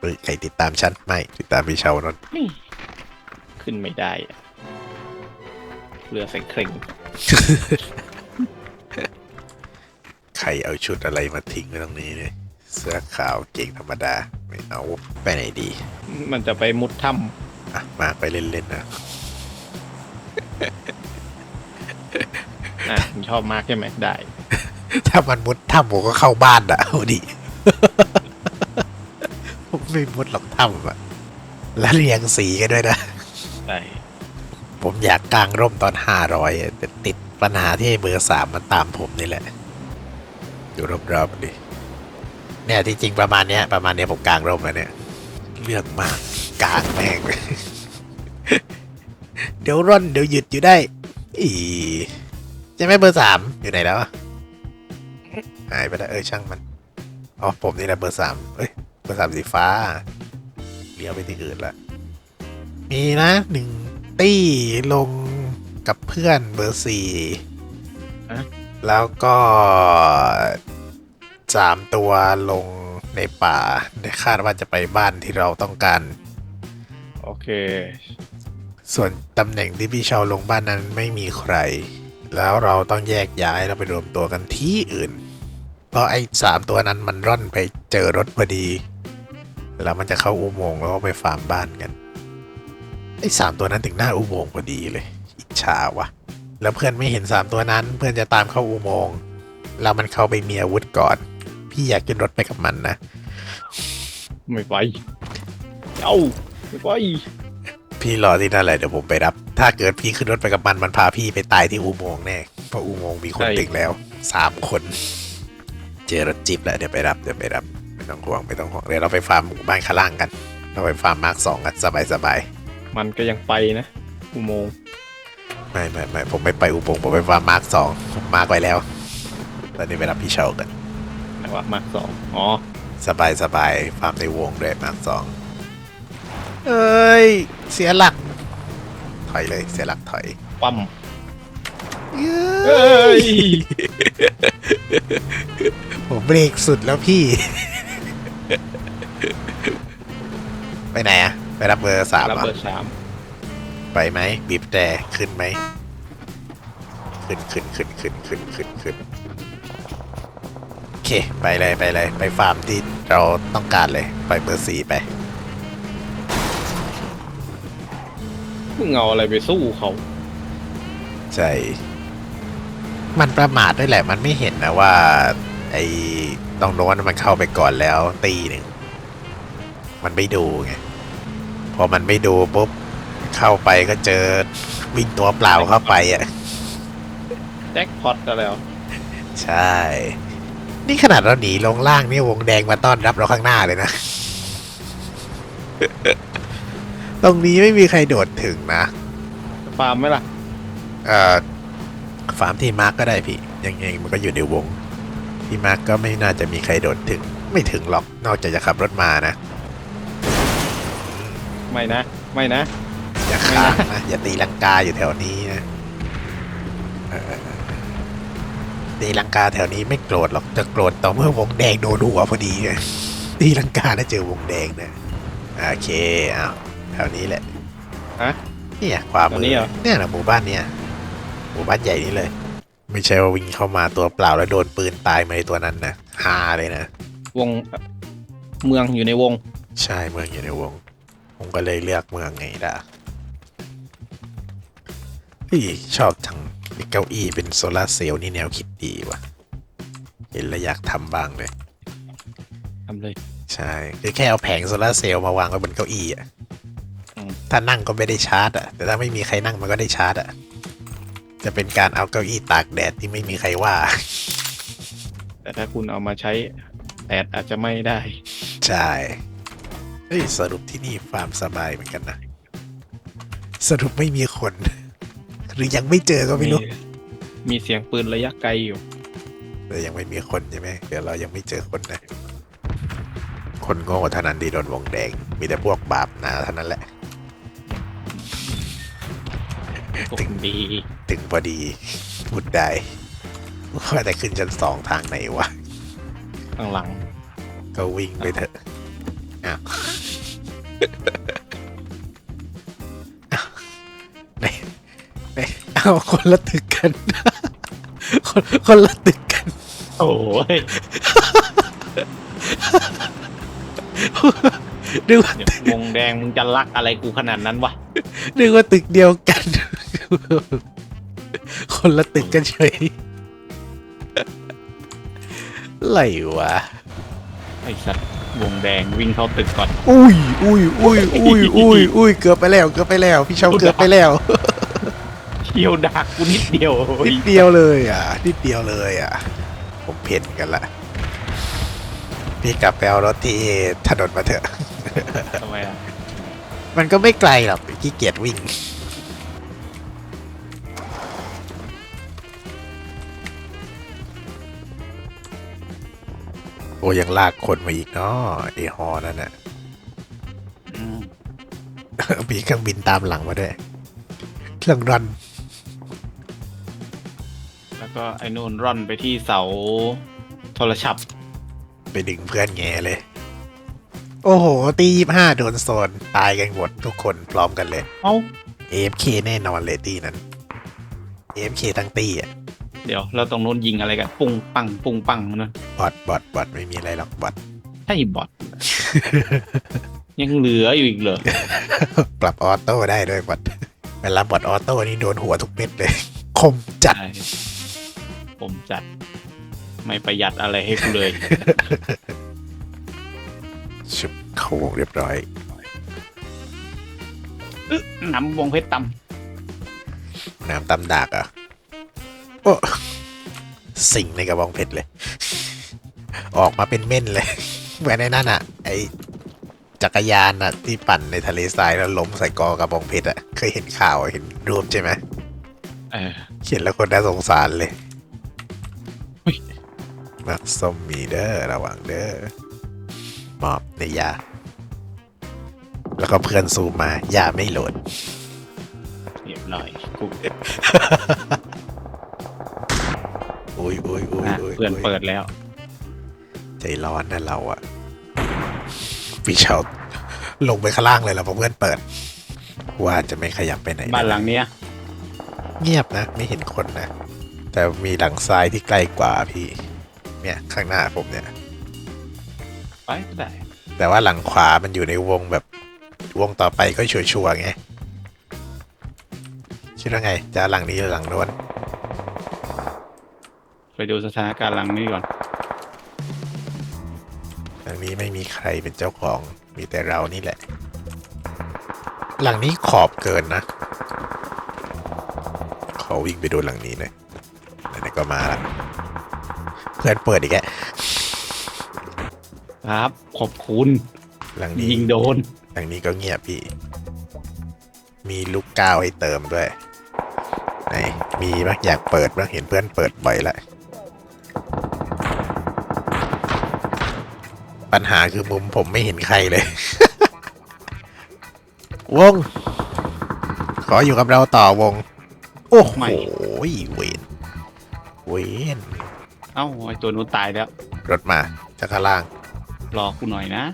เฮ้ยใครติดตามฉันไม่ติดตามพี่เชานนท์นี่ ขึ้นไม่ได้อะเรือใส่เคร่งใครเอาชุดอะไรมาทิ้งไว้ตรงนี้เนี่ยเสื้อขาวเก่งธรรมดาไม่เอาไปไหนดีมันจะไปมุดถ้อะมาไปเล่นๆนะำอะผมชอบมากใช่ไหมได้ ถ้ามันมุดถ้ำผมก็เข้าบ้านอะเอาดิผม ไม่มุดหรอกถ้ำอะแล้วเรียงสีกันด้วยนะได้ผมอยากกางร่มตอนห้าร้อยแต่ติดปัญหาที่เบอร์สามมันตามผมนี่แหละ ดูรอบๆดิเนี่ยที่จริงประมาณเนี้ยประมาณเนี้ยผมกางร่มแล้วเนี่ยเรื่องมากกางแม่งเดี๋ยวร่อนเดี๋ยวหยุดอยู่ได้ อีใช่ไหมเบอร์สามอยู่ไหนแล้วอะหายไปแล้วเออช่างมันอ๋อผมนี่แหละเบอร์สามเอ้ย เบอร์สามสีฟ้าเลี้ยวไปที่อื่นละมีนะหนึ่งตี้ลงกับเพื่อนเบอร์สี่แล้วก็สามตัวลงในป่าคาดว่าจะไปบ้านที่เราต้องการ โอเค ส่วนตำแหน่งที่พี่เชาลงบ้านนั้นไม่มีใคร แล้วเราต้องแยกย้ายแล้วไปรวมตัวกันที่อื่น เพราะไอ้สามตัวนั้นมันร่อนไปเจอรถพอดี แล้วมันจะเข้าอุโมงค์แล้วก็ไปฟาร์มบ้านกันไอ้สามตัวนั้นถึงหน้าอุโมงค์พอดีเลย อิจฉาวะแล้วเพื่อนไม่เห็นสามตัวนั้น เพื่อนจะตามเข้าอุโมงค์แล้วมันเข้าไปมีอาวุธก่อน พี่อยากขึ้นรถไปกับมันนะไม่ไปเอ้าไม่ไปพี่รอที่นั่นแหละเดี๋ยวผมไปรับ ถ้าเกิดพี่ขึ้นรถไปกับมันมันพาพี่ไปตายที่อุโมงค์แน่เพราะอุโมงค์มีคนถึงแล้วสามคน เจอรถจิ๊บแล้วเดี๋ยวไปรับเดี๋ยวไปรับไม่ ต้องห่วงไม่ต้องห่วงเดี๋ยวเราไปฟาร์มหมู่บ้านข้างล่างกัน เราไปฟาร์มมาร์คสองกันสบายสบายมันก็ยังไปนะ อุโมงค์ๆไม่ไม่ไม่ผมไม่ไปอุโมงค์ผมไปฟาร์มมาร์คสองผมมาร์คไว้แล้วตอนนี้ไปรับพี่เชากัน ไหนว่ามาสองอ๋อ สบายสบายฟาร์มในวงด้วยมาร์คสองเอ้ย เสียหลัก ถอยเลยเสียหลักถอยปั๊มเย้เอ้ย ผมเบรกสุดแล้วพี่ ไปไหนอะไปรับเบอร์สามระเหรอเบิดสามไปไหมบีบแต่ขึ้นไหมขึ้นขึ้นขึ้นขึ้นขึ้นขึ้นขึ้นโอเคไปเลยไปเลย ไปฟาร์มที่เราต้องการเลย ไปเบอร์สี่ไป มึงเอาอะไรไปสู้เขาใช่ มันประมาทด้วยแหละ มันไม่เห็นนะว่า ไอ้ตรงโน้นมันเข้าไปก่อนแล้วตีหนึ่ง มันไม่ดูไงพอมันไม่ดูปุ๊บเข้าไปก็เจอวิ่งตัวเปล่าเข้าไปอะแจ็คพอตอะไรแล้ว ใช่ นี่ขนาดเราหนีลงล่างนี่วงแดงมาต้อนรับเราข้างหน้าเลยนะ ตรงนี้ไม่มีใครโดดถึงนะ ฟาร์มไหมล่ะ เอ่อ ฟาร์มที่มาร์กก็ได้พี่ ยังไงมันก็อยู่ในวง ที่มาร์กก็ไม่น่าจะมีใครโดดถึง ไม่ถึงหรอก นอกจากจะขับรถมานะ ไม่นะ ไม่นะ อย่าค้างนะอย่าตีลังกาอยู่แถวนี้นะเออตีลังกาแถวนี้ไม่โกรธหรอกจะโกรธต่อเมื่อวงแดงโดนหัวพอดีไงตีลังกาแล้วเจอวงแดงนะโอเคอ้าวแถวนี้แหละฮะเนี่ยความแถมืวนี้อเหรอ เนี่ยนะหมู่บ้านเนี่ยหมู่บ้านใหญ่นี้เลย ไม่ใช่ว่าวิ่งเข้ามาตัวเปล่าแล้วโดนปืนตายมาในตัวนั้นนะฮาเลยนะ วงเมืองอยู่ในวง ใช่เมืองอยู่ในวง ผมก็เลยเลือกเมืองไงล่ะเฮ้ยชอบจังมีเก้าอี้เป็นโซลาร์เซลล์นี่แนวคิดดีว่ะ เห็นแล้วอยากทำบ้างเลย ทำเลย ใช่คือแค่เอาแผงโซลาร์เซลล์มาวางไว้บนเก้าอี้อะอืม ถ้านั่งก็ไม่ได้ชาร์จอะ แต่ถ้าไม่มีใครนั่งมันก็ได้ชาร์จอะ จะเป็นการเอาเก้าอี้ตากแดดที่ไม่มีใครว่า แต่ถ้าคุณเอามาใช้แอดอาจจะไม่ได้ ใช่ เฮ้ยสรุปที่นี่ฟาร์มสบายเหมือนกันนะ สรุปไม่มีคน หรือยังไม่เจอก็ไม่รู้ มีเสียงปืนระยะไกลอยู่แต่ยังไม่มีคนใช่ไหมเดี๋ยวเรายังไม่เจอคนนะ คนโง่เท่านั้นที่โดนวงแดง มีแต่พวกบาปหนาเท่านั้นแหละพวกดีถึงพอดีพูดได้ว่าแต่ขึ้นชั้นสองทางไหนวะ ข้างหลัง ก็วิ่งไปเถอะอ้าว ไหนไหนเอาคนละตึกกัน คนคนละตึกกัน โอ้ยนึกว่าเดี๋ยววงแดงมึงจะรักอะไรกูขนาดนั้นวะนึกว่าตึกเดียวกัน คนละตึกกันเฉยอะไรวะ ไอ้สัตว์ วงแดงวิ่งเข้าตึกก่อน อุ้ยอุ้ยอุ้ยอุ้ยอุ้ยอุ้ยเกือบไปแล้วเกือบไปแล้ว พี่เชาเกือบไปแล้วเที่ยวดักกูนิดเดียวโอ้ยนิดเดียวเลยอะนิดเดียวเลยอะ ผมเพ่นกันละพี่กลับไปเอารถที่ถนนมาเถอะทำไมอะมันก็ไม่ไกลหรอกขี้เกียจวิ่ง อ้ยังลากคนมาอีกเนาะไอฮอนั่นน่ะอืมมีเครื่องบินตามหลังมาด้วย เครื่องรัน แล้วก็ไอ้นู่นร่อนไปที่เสาโทรศัพท์ไปดึงเพื่อนแง่เลย โอ้โห ตียี่ห้าโดนโซน ตายกันหมดทุกคนพร้อมกันเลย เอ้า AFK แน่นอนเลยตีนั้น AFK ทั้งตีอะ เดี๋ยวเราตรงนู้นยิงอะไรกัน ปุ้งปัง ปุ้งปังนั่น บอทบอทบอทไม่มีอะไรหรอกบอทใช่บอท ยังเหลืออยู่อีกเหรอ ปรับออโต้ได้ด้วยบอทเวลาบอทออโต้นี่โดนหัวทุกเม็ดเลย คมจัด ใช่ผมจัด ไม่ประหยัดอะไรให้กูเลย ชุบเข้าวงเรียบร้อยน้ำวงเพชรตน้ำตำดากอะโอ้สิงในกระบองเพชรเลย ออกมาเป็นเม่นเลย เหมือนในนั่นอะไอจักรยานอะที่ปั่นในทะเลทรายแล้วล้มใส่กอกระบองเพชรอะเคยเห็นข่าวเห็นรูปใช่ไหมำเออเขียนแล้วคนน่าสงสารเลยเฮ้ยมักส้มมีเด้อระวังเด้อมอบในยา แล้วก็เพื่อนซูมมายาไม่โหลดเรียบร้อยกูอุ้ยอุ้ยอุ้ยอะอุ้ยเพื่อนยเปิดแล้วใจ ร้อนนะเราอะพี่เชาลงไปข้างล่างเลยเหรอเพราะเพื่อนเปิด ว่าจะไม่ขยับไปไหนบ้านหลังเนี้ย เงียบนะ ไม่เห็นคนนะ แต่มีหลังซ้ายที่ใกล้กว่าพี่ เนี่ย ข้างหน้าผมเนี่ย ไปก็ได้ แต่ว่าหลังขวามันอยู่ในวงแบบวงต่อไปก็ชัวร์ๆไงคิดว่าไง จะหลังนี้หรือหลังโน้นไปดูสถานการณ์หลังนี้ก่อน หลังนี้ไม่มีใครเป็นเจ้าของ มีแต่เรานี่แหละ หลังนี้ขอบเกินนะ ขอวิ่งไปดูหลังนี้หน่อยไหนๆก็มาละเพื่อนเปิดอีกแกครับ ขอบคุณ หลังนี้ยิงโดน หลังนี้ก็เงียบพี่ มีลูกก้าวให้เติมด้วย ไหน มีบ้างอยากเปิดบ้างเห็นเพื่อนเปิดบ่อยละ ปัญหาคือมุมผมไม่เห็นใครเลย วง ขออยู่กับเราต่อวง โอ้โหไม่ เวนเวนเอ้าไอตัวนู้นตายแล้ว รถมาจากข้างล่าง รอกูหน่อยนะ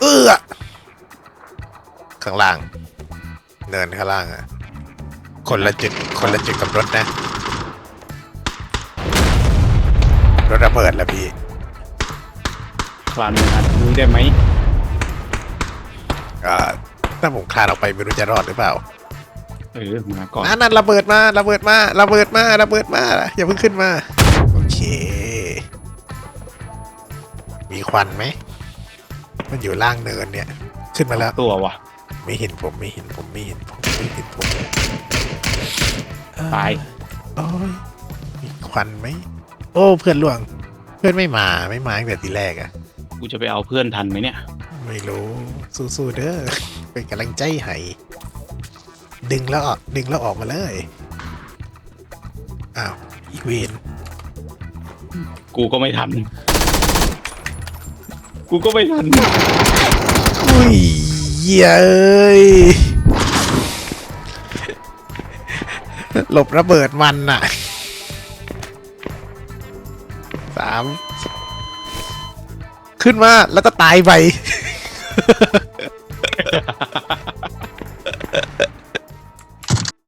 เอื้อข้างล่าง เนินข้างล่างอะคนละจุดคนละจุดกับรถนะ รถระเบิดแล้วพี่ คลานมาดูได้ไหมอ่าถ้าผมคลานออกไปไม่รู้จะรอดหรือเปล่าเออมาก่อนนั่นนั่นระเบิดมาระเบิดมาระเบิดมาระเบิดมาอย่าเพิ่งขึ้นมาโอเค มีควันไหมมันอยู่ล่างเนินเนี่ย ขึ้นมาแล้วตัววะไม่เห็นผมไม่เห็นผมไม่เห็นผมไม่เห็นผมตายโอ้ยมีควันไหมโอ้เพื่อนล่วง เพื่อนไม่มาไม่มาตั้งแต่ทีแรกอะ กูจะไปเอาเพื่อนทันไหมเนี่ย ไม่รู้สู้ๆเด้อเป็นกำลังใจให้ดึงแล้วออกดึงแล้วออกมาเลยอ้าวอีเวนกูก็ไม่ทัน กูก็ไม่ทันอุ้ยเหี้ยเอ้ยหลบระเบิดมันน่ะสามข ขึ้นมาแล้วก็ตายไป